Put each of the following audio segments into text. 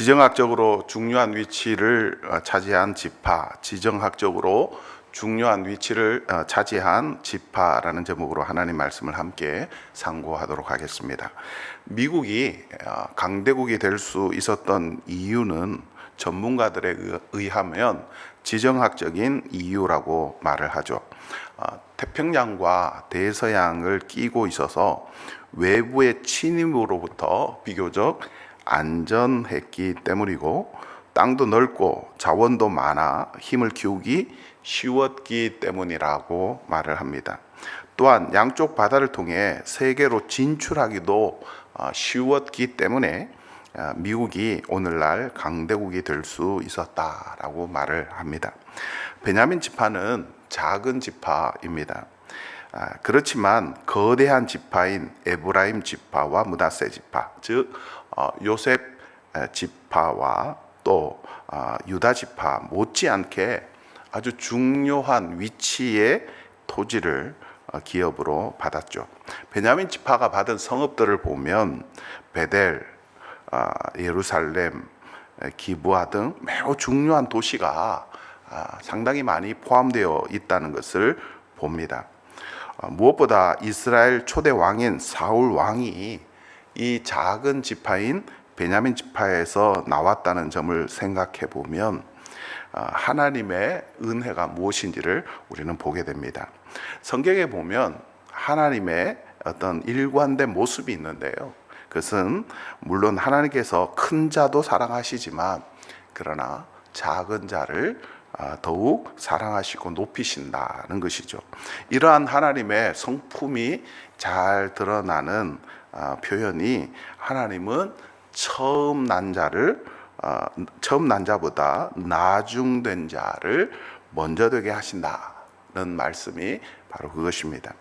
지정학적으로 중요한 위치를 어, 차지한 지파, 지정학적으로 중요한 위치를 어, 차지한 지파라는 제목으로 하나님 말씀을 함께 상고하도록 하겠습니다. 미국이 어, 강대국이 될 수 있었던 이유는 전문가들에 의- 의하면 지정학적인 이유라고 말을 하죠. 어, 태평양과 대서양을 끼고 있어서 외부의 침입으로부터 비교적 안전했기 때문이고 땅도 넓고 자원도 많아 힘을 키우기 쉬웠기 때문이라고 말을 합니다. 또한 양쪽 바다를 통해 세계로 진출하기도 어, 쉬웠기 때문에 어, 미국이 오늘날 강대국이 될 수 있었다라고 말을 합니다. 베냐민 지파는 작은 지파입니다. 아, 그렇지만 거대한 지파인 에브라임 지파와 문하세 지파, 즉 어, 요셉 에, 지파와 또 아, 유다 지파 못지않게 아주 중요한 위치의 토지를 어, 기업으로 받았죠. 베냐민 지파가 받은 성읍들을 보면 베델, 아, 예루살렘, 에, 기부아 등 매우 중요한 도시가 아, 상당히 많이 포함되어 있다는 것을 봅니다. 어, 무엇보다 이스라엘 초대 왕인 사울 왕이 이 작은 지파인 베냐민 지파에서 나왔다는 점을 생각해 보면 어, 하나님의 은혜가 무엇인지를 우리는 보게 됩니다. 성경에 보면 하나님의 어떤 일관된 모습이 있는데요. 그것은 물론 하나님께서 큰 자도 사랑하시지만 그러나 작은 자를 아, 더욱 사랑하시고 높이신다는 것이죠. 이러한 하나님의 성품이 잘 드러나는 아, 표현이 하나님은 처음 난 자를 아, 처음 난 자보다 나중된 자를 먼저 되게 하신다는 말씀이 바로 그것입니다.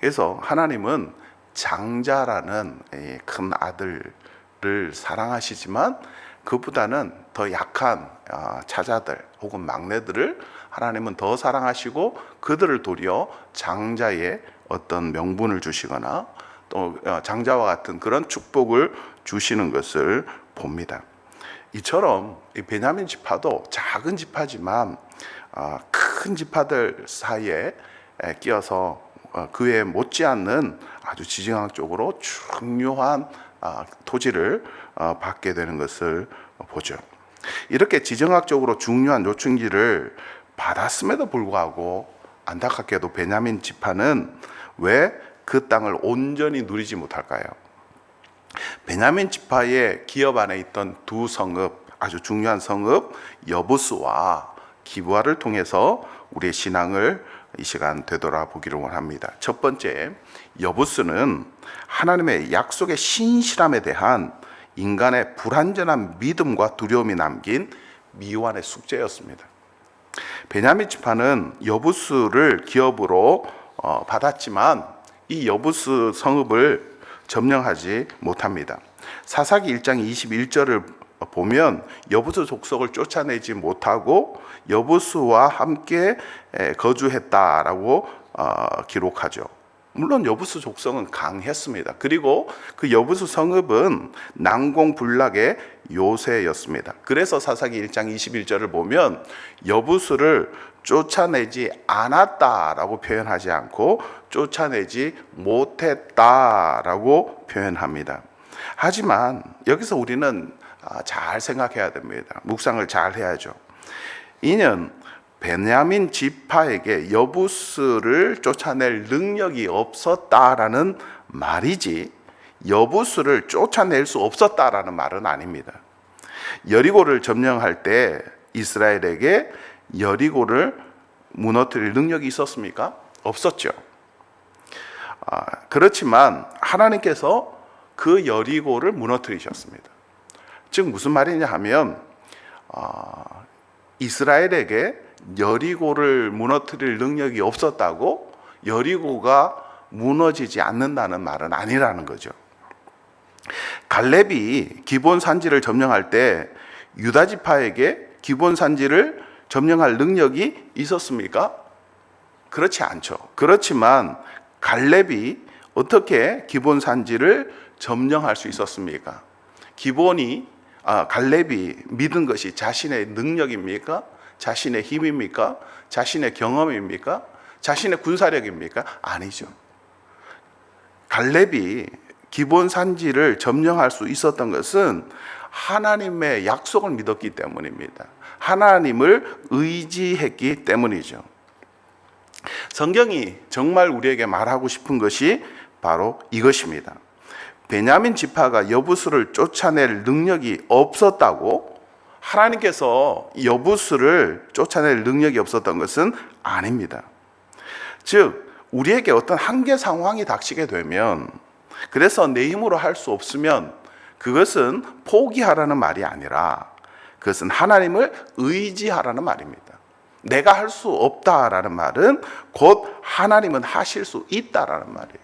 그래서 하나님은 장자라는 이큰 아들을 사랑하시지만 그보다는 더 약한 아, 차자들 혹은 막내들을 하나님은 더 사랑하시고 그들을 도리어 장자의 어떤 명분을 주시거나 또 어, 장자와 같은 그런 축복을 주시는 것을 봅니다. 이처럼 이 베냐민 지파도 작은 지파지만 아, 큰 지파들 사이에 에, 끼어서 어, 그에 못지않는 아주 지정학적으로 중요한 아, 토지를 어, 받게 되는 것을 보죠. 이렇게 지정학적으로 중요한 요충지를 받았음에도 불구하고 안타깝게도 베냐민 지파는 왜 그 땅을 온전히 누리지 못할까요? 베냐민 지파의 기업 안에 있던 두 성읍 아주 중요한 성읍 여부스와 기부아를 통해서 우리의 신앙을 이 시간 되돌아보기를 원합니다. 첫 번째 여부스는 하나님의 약속의 신실함에 대한 인간의 불완전한 믿음과 두려움이 남긴 미완의 숙제였습니다. 베냐민 지파는 여부스를 기업으로 어, 받았지만 이 여부스 성읍을 점령하지 못합니다. 사사기 1장 21절을 보면 여부스 족속을 쫓아내지 못하고 여부스와 함께 에, 거주했다라고 어, 기록하죠. 물론 여부스 족성은 강했습니다. 그리고 그 여부스 성읍은 난공불락의 요새였습니다. 그래서 사사기 1장 21절을 보면 여부스를 쫓아내지 않았다라고 표현하지 않고 쫓아내지 못했다라고 표현합니다. 하지만 여기서 우리는 아, 잘 생각해야 됩니다. 묵상을 잘 해야죠. 이는 베냐민 지파에게 여부스를 쫓아낼 능력이 없었다라는 말이지 여부스를 쫓아낼 수 없었다라는 말은 아닙니다. 여리고를 점령할 때 이스라엘에게 여리고를 무너뜨릴 능력이 있었습니까? 없었죠. 아, 그렇지만 하나님께서 그 여리고를 무너뜨리셨습니다. 즉 무슨 말이냐 하면 아, 이스라엘에게 여리고를 무너뜨릴 능력이 없었다고 여리고가 무너지지 않는다는 말은 아니라는 거죠. 갈렙이 기본 산지를 점령할 때 유다 지파에게 기본 산지를 점령할 능력이 있었습니까? 그렇지 않죠. 그렇지만 갈렙이 어떻게 기본 산지를 점령할 수 있었습니까? 기본이 아, 갈렙이 믿은 것이 자신의 능력입니까? 자신의 힘입니까? 자신의 경험입니까? 자신의 군사력입니까? 아니죠. 갈렙이 기본 산지를 점령할 수 있었던 것은 하나님의 약속을 믿었기 때문입니다. 하나님을 의지했기 때문이죠. 성경이 정말 우리에게 말하고 싶은 것이 바로 이것입니다. 베냐민 지파가 여부수를 쫓아낼 능력이 없었다고 하나님께서 여부수를 쫓아낼 능력이 없었던 것은 아닙니다. 즉 우리에게 어떤 한계 상황이 닥치게 되면 그래서 내 힘으로 할 수 없으면 그것은 포기하라는 말이 아니라 그것은 하나님을 의지하라는 말입니다. 내가 할 수 없다라는 말은 곧 하나님은 하실 수 있다라는 말이에요.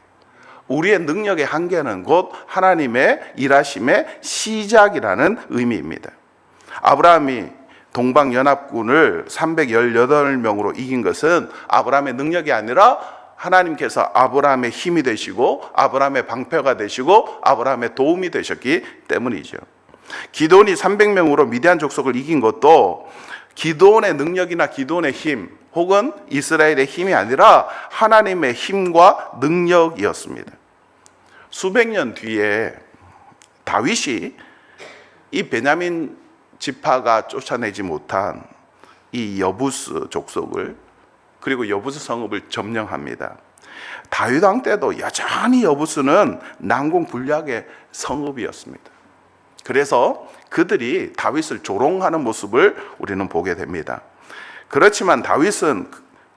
우리의 능력의 한계는 곧 하나님의 일하심의 시작이라는 의미입니다. 아브라함이 동방연합군을 318명으로 이긴 것은 아브라함의 능력이 아니라 하나님께서 아브라함의 힘이 되시고 아브라함의 방패가 되시고 아브라함의 도움이 되셨기 때문이죠. 기돈이 300명으로 미디안 족속을 이긴 것도 기도원의 능력이나 기도원의 힘 혹은 이스라엘의 힘이 아니라 하나님의 힘과 능력이었습니다. 수백 년 뒤에 다윗이 이 베냐민 지파가 쫓아내지 못한 이 여부스 족속을 그리고 여부스 성읍을 점령합니다. 다윗 왕 때도 여전히 여부스는 난공 불락의 성읍이었습니다. 그래서 그들이 다윗을 조롱하는 모습을 우리는 보게 됩니다. 그렇지만 다윗은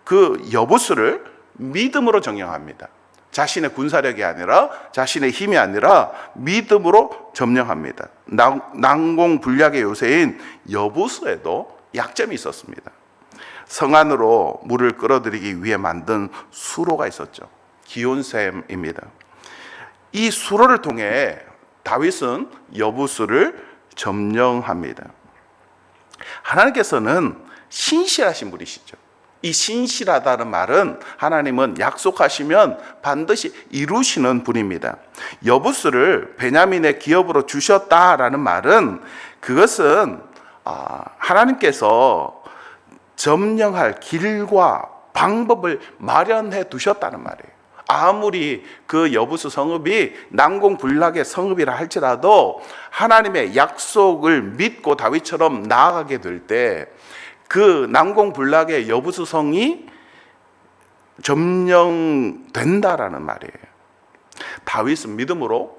그 여부수를 믿음으로 정령합니다. 자신의 군사력이 아니라 자신의 힘이 아니라 믿음으로 점령합니다. 난공 불락의 요새인 여부수에도 약점이 있었습니다. 성 안으로 물을 끌어들이기 위해 만든 수로가 있었죠. 기온샘입니다. 이 수로를 통해 다윗은 여부수를 점령합니다. 하나님께서는 신실하신 분이시죠. 이 신실하다는 말은 하나님은 약속하시면 반드시 이루시는 분입니다. 여부스를 베냐민의 기업으로 주셨다라는 말은 그것은 아, 하나님께서 점령할 길과 방법을 마련해 두셨다는 말이에요. 아무리 그 여부수 성읍이 난공불락의 성읍이라 할지라도 하나님의 약속을 믿고 다윗처럼 나아가게 될 때 그 난공불락의 여부수 성이 점령된다라는 말이에요. 다윗은 믿음으로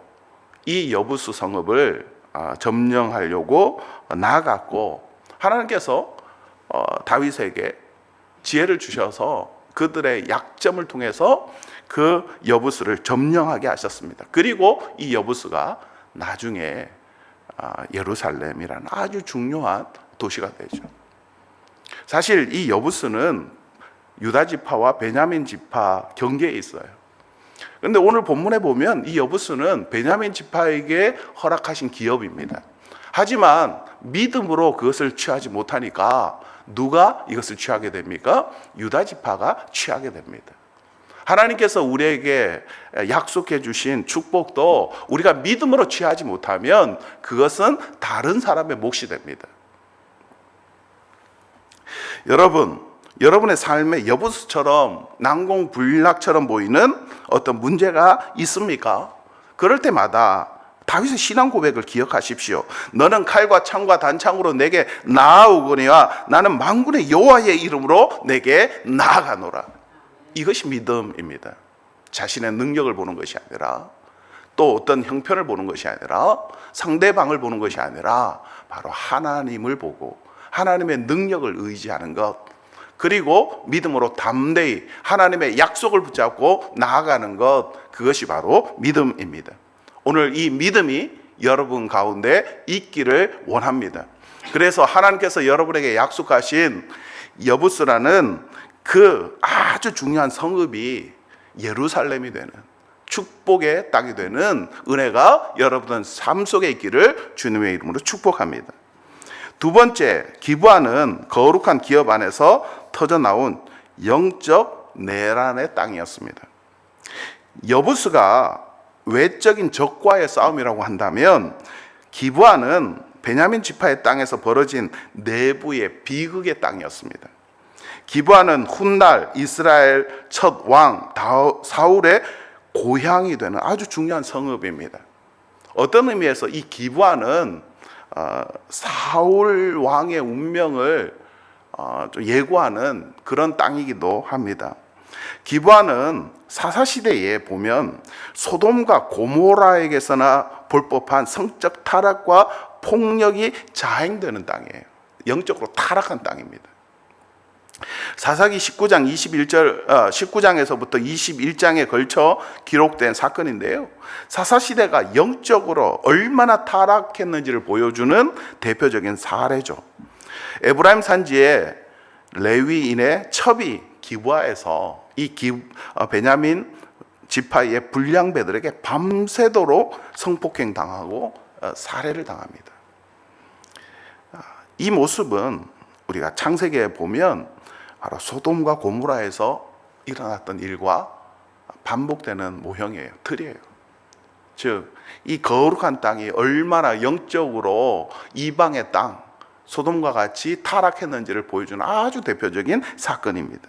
이 여부수 성읍을 아, 점령하려고 나아갔고 하나님께서 어, 다윗에게 지혜를 주셔서 그들의 약점을 통해서 그 여부수를 점령하게 하셨습니다. 그리고 이 여부수가 나중에 아, 예루살렘이라는 아주 중요한 도시가 되죠. 사실 이 여부수는 유다 지파와 베냐민 지파 경계에 있어요. 그런데 오늘 본문에 보면 이 여부수는 베냐민 지파에게 허락하신 기업입니다. 하지만 믿음으로 그것을 취하지 못하니까 누가 이것을 취하게 됩니까? 유다 지파가 취하게 됩니다. 하나님께서 우리에게 약속해 주신 축복도 우리가 믿음으로 취하지 못하면 그것은 다른 사람의 몫이 됩니다. 여러분, 여러분의 삶에 여부수처럼 난공불락처럼 보이는 어떤 문제가 있습니까? 그럴 때마다 다윗의 신앙 고백을 기억하십시오. 너는 칼과 창과 단창으로 내게 나아오거니와 나는 만군의 여호와의 이름으로 내게 나아가노라. 이것이 믿음입니다. 자신의 능력을 보는 것이 아니라 또 어떤 형편을 보는 것이 아니라 상대방을 보는 것이 아니라 바로 하나님을 보고 하나님의 능력을 의지하는 것 그리고 믿음으로 담대히 하나님의 약속을 붙잡고 나아가는 것 그것이 바로 믿음입니다. 오늘 이 믿음이 여러분 가운데 있기를 원합니다. 그래서 하나님께서 여러분에게 약속하신 여부스라는 그 아주 중요한 성읍이 예루살렘이 되는 축복의 땅이 되는 은혜가 여러분 삶 속에 있기를 주님의 이름으로 축복합니다. 두 번째, 기부하는 거룩한 기업 안에서 터져 나온 영적 내란의 땅이었습니다. 여부스가 외적인 적과의 싸움이라고 한다면 기부하는 베냐민 지파의 땅에서 벌어진 내부의 비극의 땅이었습니다. 기브아는 훗날 이스라엘 첫 왕 사울의 고향이 되는 아주 중요한 성읍입니다. 어떤 의미에서 이 기브아는 어, 사울 왕의 운명을 어, 좀 예고하는 그런 땅이기도 합니다. 기브아는 사사 시대에 보면 소돔과 고모라에게서나 볼 법한 성적 타락과 폭력이 자행되는 땅이에요. 영적으로 타락한 땅입니다. 사사기 19장 21절 어, 19장에서부터 21장에 걸쳐 기록된 사건인데요. 사사 시대가 영적으로 얼마나 타락했는지를 보여주는 대표적인 사례죠. 에브라임 산지에 레위인의 첩이 기부하에서 이 기, 어, 베냐민 지파의 불량배들에게 밤새도록 성폭행 당하고 어, 살해를 당합니다. 아, 이 모습은 우리가 창세기에 보면 바로 소돔과 고무라에서 일어났던 일과 반복되는 모형이에요. 틀이에요. 즉, 이 거룩한 땅이 얼마나 영적으로 이방의 땅, 소돔과 같이 타락했는지를 보여주는 아주 대표적인 사건입니다.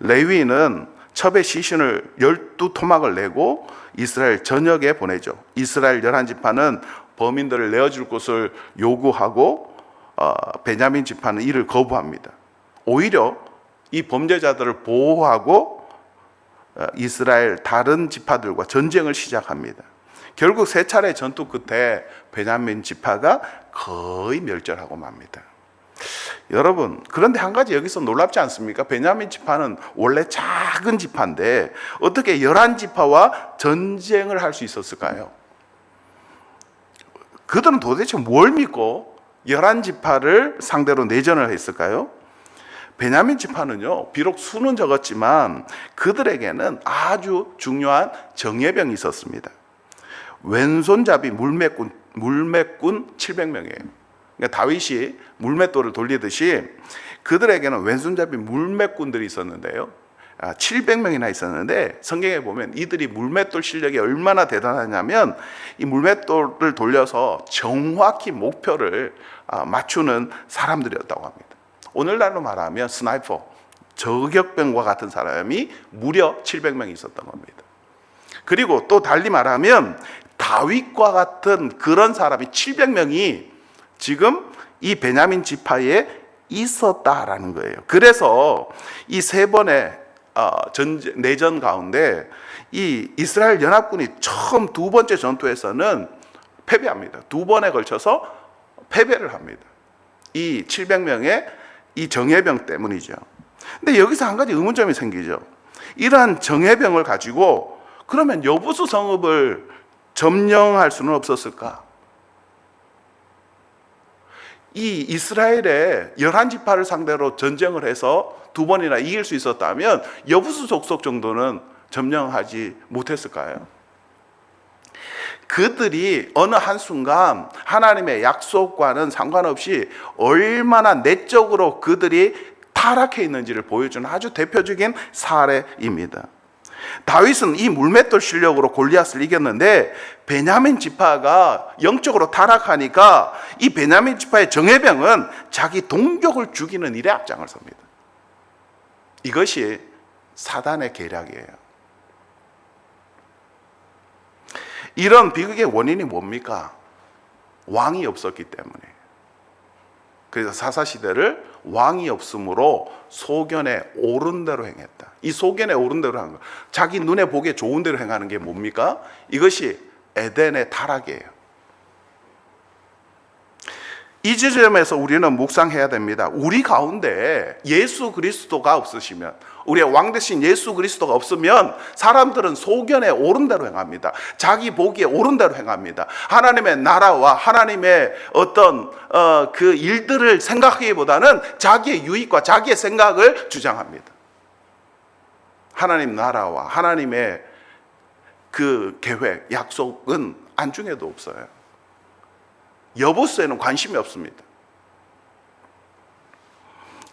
레위는 첩의 시신을 열두 토막을 내고 이스라엘 전역에 보내죠. 이스라엘 열한 지파는 범인들을 내어줄 것을 요구하고 어, 베냐민 지파는 이를 거부합니다. 오히려 이 범죄자들을 보호하고 어, 이스라엘 다른 지파들과 전쟁을 시작합니다. 결국 세 차례 전투 끝에 베냐민 지파가 거의 멸절하고 맙니다. 여러분, 그런데 한 가지 여기서 놀랍지 않습니까? 베냐민 지파는 원래 작은 지파인데 어떻게 열한 지파와 전쟁을 할 수 있었을까요? 그들은 도대체 뭘 믿고 열한 지파를 상대로 내전을 했을까요? 베냐민 지파는요, 비록 수는 적었지만 그들에게는 아주 중요한 정예병이 있었습니다. 왼손잡이 물매꾼, 물매꾼 700명이에요. 그러니까 다윗이 물맷돌을 돌리듯이 그들에게는 왼손잡이 물맷꾼들이 있었는데요. 700명이나 아, 있었는데 성경에 보면 이들이 물맷돌 실력이 얼마나 대단하냐면 이 물맷돌을 돌려서 정확히 목표를 아, 맞추는 사람들이었다고 합니다. 오늘날로 말하면 스나이퍼, 저격병과 같은 사람이 무려 700명 있었던 겁니다. 그리고 또 달리 말하면 다윗과 같은 그런 사람이 700명이 지금 이 베냐민 지파에 있었다라는 거예요. 그래서 이 세 번의 어, 전쟁, 내전 가운데 이 이스라엘 연합군이 처음 두 번째 전투에서는 패배합니다. 두 번에 걸쳐서 패배를 합니다. 이 700명의 이 정예병 때문이죠. 근데 여기서 한 가지 의문점이 생기죠. 이러한 정예병을 가지고 그러면 여부수 성읍을 점령할 수는 없었을까? 이 이스라엘의 열한 지파를 상대로 전쟁을 해서 두 번이나 이길 수 있었다면 여부수 족속 정도는 점령하지 못했을까요? 그들이 어느 한순간 하나님의 약속과는 상관없이 얼마나 내적으로 그들이 타락해 있는지를 보여주는 아주 대표적인 사례입니다. 다윗은 이 물맷돌 실력으로 골리앗을 이겼는데 베냐민 지파가 영적으로 타락하니까 이 베냐민 지파의 정예병은 자기 동족을 죽이는 일에 앞장을 섭니다. 이것이 사단의 계략이에요. 이런 비극의 원인이 뭡니까? 왕이 없었기 때문에. 그래서 사사 시대를 왕이 없으므로 소견에 옳은 대로 행했다. 이 소견에 옳은 대로 한 거. 자기 눈에 보기에 좋은 대로 행하는 게 뭡니까? 이것이 에덴의 타락이에요. 이 지점에서 우리는 묵상해야 됩니다. 우리 가운데 예수 그리스도가 없으시면, 우리의 왕 대신 예수 그리스도가 없으면 사람들은 소견에 옳은 대로 행합니다. 자기 보기에 옳은 대로 행합니다. 하나님의 나라와 하나님의 어떤 어, 그 일들을 생각하기보다는 자기의 유익과 자기의 생각을 주장합니다. 하나님 나라와 하나님의 그 계획, 약속은 안중에도 없어요. 여보스에는 관심이 없습니다.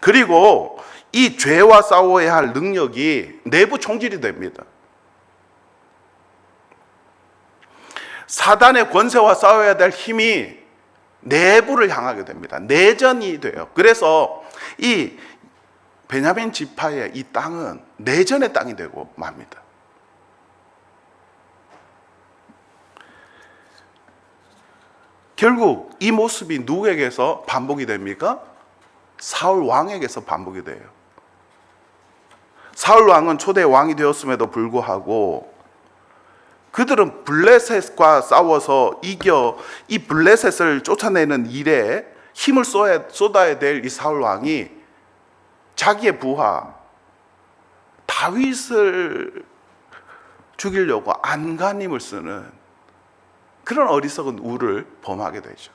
그리고 이 죄와 싸워야 할 능력이 내부 총질이 됩니다. 사단의 권세와 싸워야 될 힘이 내부를 향하게 됩니다. 내전이 돼요. 그래서 이 베냐민 지파의 이 땅은 내전의 땅이 되고 맙니다. 결국 이 모습이 누구에게서 반복이 됩니까? 사울 왕에게서 반복이 돼요. 사울 왕은 초대 왕이 되었음에도 불구하고 그들은 블레셋과 싸워서 이겨 이 블레셋을 쫓아내는 일에 힘을 쏟아야, 될 이 사울 왕이 자기의 부하 다윗을 죽이려고 안간힘을 쓰는 그런 어리석은 우를 범하게 되죠.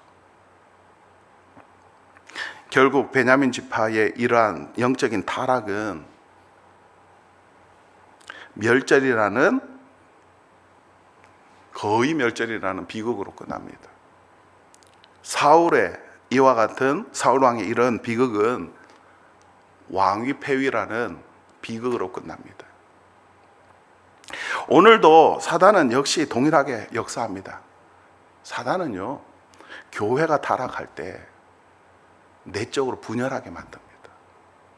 결국 베냐민 지파의 이러한 영적인 타락은 멸절이라는 거의 멸절이라는 비극으로 끝납니다. 사울의 이와 같은 사울 왕의 이런 비극은 왕위 폐위라는 비극으로 끝납니다. 오늘도 사단은 역시 동일하게 역사합니다. 사단은요, 교회가 타락할 때 내적으로 분열하게 만듭니다.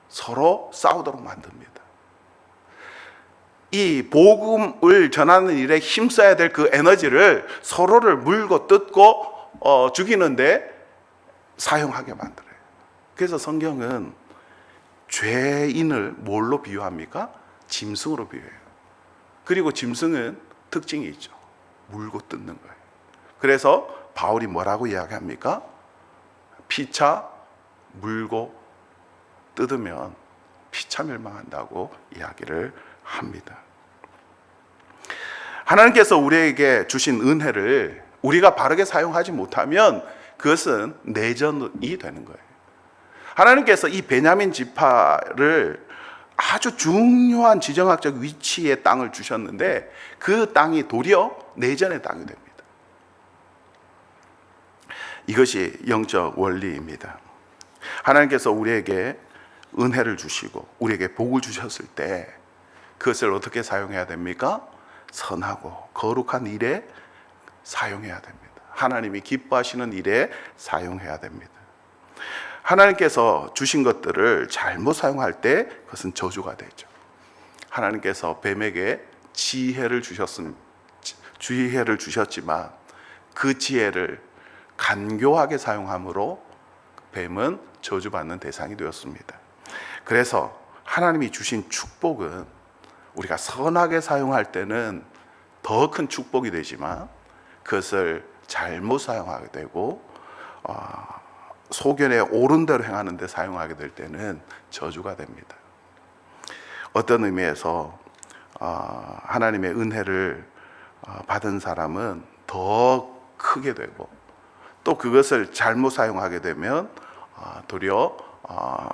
서로 싸우도록 만듭니다. 이 복음을 전하는 일에 힘써야 될 그 에너지를 서로를 물고 뜯고 어, 죽이는데 사용하게 만들어요. 그래서 성경은 죄인을 뭘로 비유합니까? 짐승으로 비유해요. 그리고 짐승은 특징이 있죠. 물고 뜯는 거예요. 그래서 바울이 뭐라고 이야기합니까? 피차 물고 뜯으면 피차 멸망한다고 이야기를 합니다. 하나님께서 우리에게 주신 은혜를 우리가 바르게 사용하지 못하면 그것은 내전이 되는 거예요. 하나님께서 이 베냐민 지파를 아주 중요한 지정학적 위치의 땅을 주셨는데 그 땅이 도리어 내전의 땅이 됩니다. 이것이 영적 원리입니다. 하나님께서 우리에게 은혜를 주시고 우리에게 복을 주셨을 때 그것을 어떻게 사용해야 됩니까? 선하고 거룩한 일에 사용해야 됩니다. 하나님이 기뻐하시는 일에 사용해야 됩니다. 하나님께서 주신 것들을 잘못 사용할 때 그것은 저주가 되죠. 하나님께서 뱀에게 지혜를 주셨음 지혜를 주셨지만 그 지혜를 간교하게 사용함으로 뱀은 저주받는 대상이 되었습니다. 그래서 하나님이 주신 축복은 우리가 선하게 사용할 때는 더 큰 축복이 되지만 그것을 잘못 사용하게 되고 어, 소견에 옳은 대로 행하는 데 사용하게 될 때는 저주가 됩니다. 어떤 의미에서 어, 하나님의 은혜를 어, 받은 사람은 더 크게 되고 또 그것을 잘못 사용하게 되면 어, 도리어 어,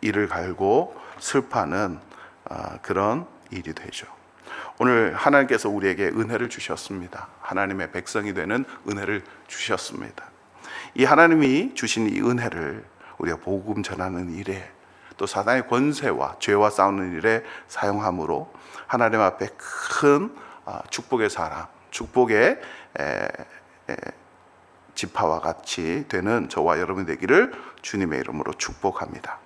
이를 갈고 슬퍼하는 어, 그런 일이 되죠. 오늘 하나님께서 우리에게 은혜를 주셨습니다. 하나님의 백성이 되는 은혜를 주셨습니다. 이 하나님이 주신 이 은혜를 우리가 복음 전하는 일에 또 사단의 권세와 죄와 싸우는 일에 사용함으로 하나님 앞에 큰 아, 축복의 사람, 축복의 지파와 같이 되는 저와 여러분 되기를 주님의 이름으로 축복합니다.